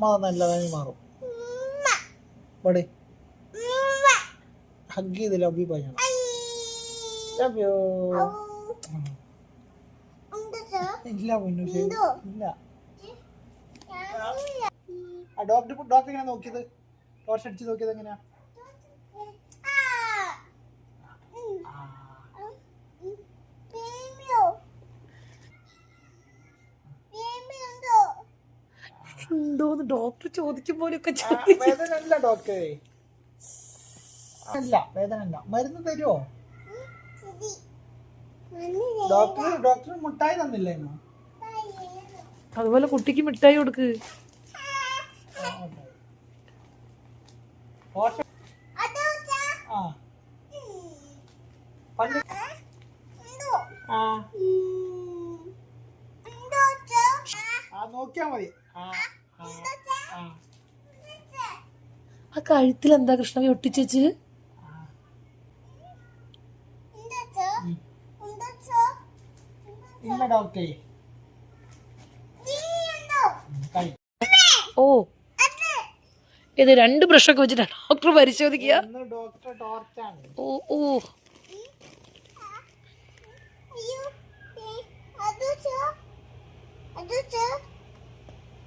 ഉമ്മ നല്ലതായി മാറും. പടി. ഹഗ് ചെയ്ത് ലവ് യു പറയണം ലവ് യു ഇല്ല പൊന്നു ഇല്ല. ആ ഡോക്ടർ ഡോക്ടർ എങ്ങനെയാ നോക്കിയത്? ടോർച്ച് അടിച്ച് നോക്കിയത് എങ്ങനെയാ? എന്തോന്ന് ഡോക്ടർ ചോദിക്കും പോലെയൊക്കെ ആ, വേദന അല്ല ഡോക്ടറെ അല്ല വേദനല്ല മരുന്ന് തരുമോ ഡോക്ടർ ഡോക്ടർ മുട്ടായി തന്നില്ലായിരുന്നു അതുപോലെ കുട്ടിക്ക് മിഠായി കൊടുക്ക്. നോക്കിയാ മതി. ആ. ആ കഴുത്തിൽ എന്താ കൃഷ്ണവി ഒട്ടിച്ചേച്ച് ഓ. ഇത് രണ്ട് ബ്രഷൊക്കെ വെച്ചിട്ടാ ഡോക്ടർ പരിശോധിക്കുക. ഇന്ന് ഡോക്ടർ ടോർച്ചാണ്. ഓ ഓ.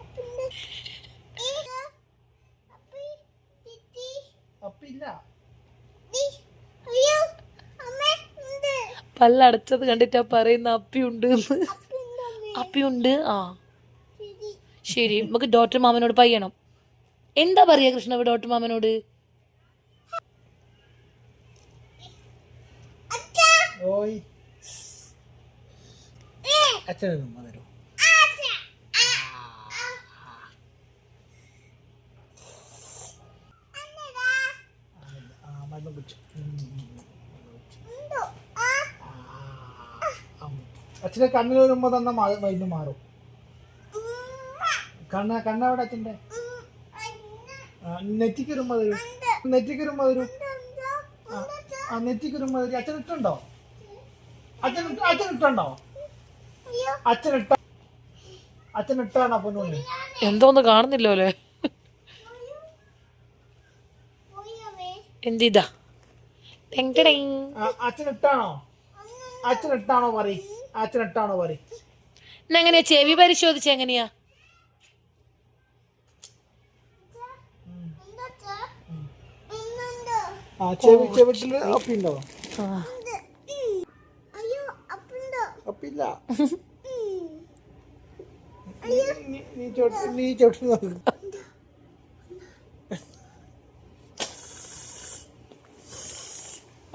അപ്പില്ല പല്ലടച്ചത് കണ്ടിട്ടാ പറയുന്ന അപ്പിയുണ്ട് അപ്പി അപ്പിയുണ്ട് ആ. ശരി. നമുക്ക് ഡോക്ടർ മാമനോട് പയ്യണം എന്താ പറയാ കൃഷ്ണവ് ഡോക്ടർ മാമനോട്? ഓയ്. അച്ഛനും ഉമ്മ തരൂ ആ അച്ഛനെ കണ്ണിലൊരു ഉമ്മ തന്ന മാ- മാറും. കണ്ണ കണ്ണ അവിടെ അച്ഛന്റെ? നെറ്റിക്കൊരു ഉമ്മ തരും. നെറ്റിക്കൊരു ഉമ്മ തരും. ആ നെറ്റിക്കൊരു ഉമ്മ തരൂ. അച്ഛൻ ഇട്ടുണ്ടോ? അച്ഛൻ ഇട്ട- അച്ഛൻ ഇട്ടുണ്ടോ? അച്ഛൻ ഇട്ട അച്ഛൻ ഇട്ടാണോ അപ്പൊ എന്തോന്ന് കാണുന്നില്ലോ അല്ലേ? എന്തിതാ? ടെങ് ടെങ്. ആ, അച്ഛൻ ഇട്ടാണോ അച്ഛൻ ഇട്ടാണോ പറ അച്ഛൻ ഇട്ടാണോ പറ എന്നാ എങ്ങനെയാ ചെവി പരിശോധിച്ച എങ്ങനെയാ? ചെവി ചെവിട്ടിൽ അപ്പിണ്ടോ? ആ. അപ്പില്ല. നീ- ചോട്ട് നീ ചോട്ട് നോക്ക്.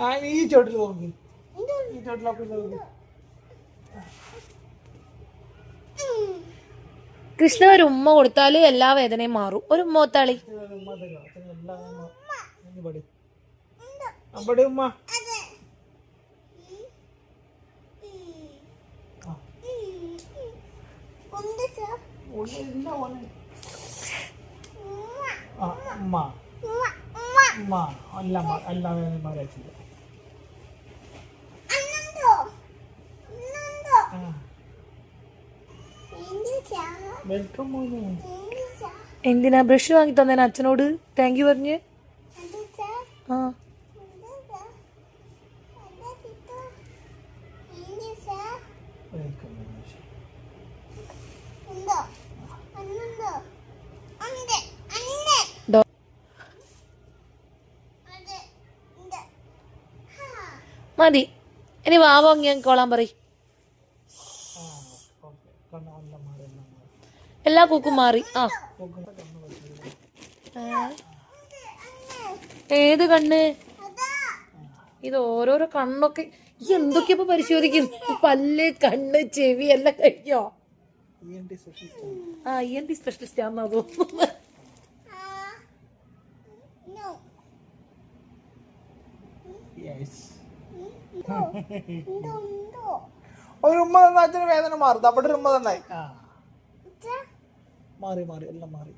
ആ ഈ ചോട്ടിൽ നോക്ക്. ഈ ചോട്ടിലൊക്കെ നോക്കി കൃഷ്ണ ഒരു ഉമ്മ കൊടുത്താൽ എല്ലാ വേദനയും മാറും. ഒരു ഉമ്മ കൊടുത്താളി. അച്ഛനൊരു ഉമ്മ അച്ഛൻ എല്ലാം അവിടെ ഉമ്മ. ഓനെ ആ ഉമ്മ ഉമ്മ എല്ലാം മാ- എല്ലാം മാറിയില്ല വെൽക്കം മോനെ എന്തിനാ ബ്രഷ് വാങ്ങി തന്നേന അച്ഛനോട്? താങ്ക് യു പറഞ്ഞ്. ആ. മതി. ഇനി വാവ വാങ്ങി കോളാൻ കൊള്ളാൻ പറയും. എല്ലാം കൂക്കും മാറി ആ ഏത് കണ്ണ് ഇത് ഓരോരോ കണ്ണൊക്കെ ഈ എന്തൊക്കെയാ ഇപ്പൊ പരിശോധിക്കുന്നു പല്ല് കണ്ണ് ചെവി എല്ലാം കഴിക്കോ ആ ഇ എൻ ടി സ്പെഷ്യലിസ്റ്റ് ആണെന്നാ തോന്നുന്നു ഒരു ഉമ്മ തന്ന അച്ഛന് വേദന മാറും. അവിടെ ഒരു ഉമ്മ തന്നായി ആ മാറി മാറി എല്ലാം മാറി.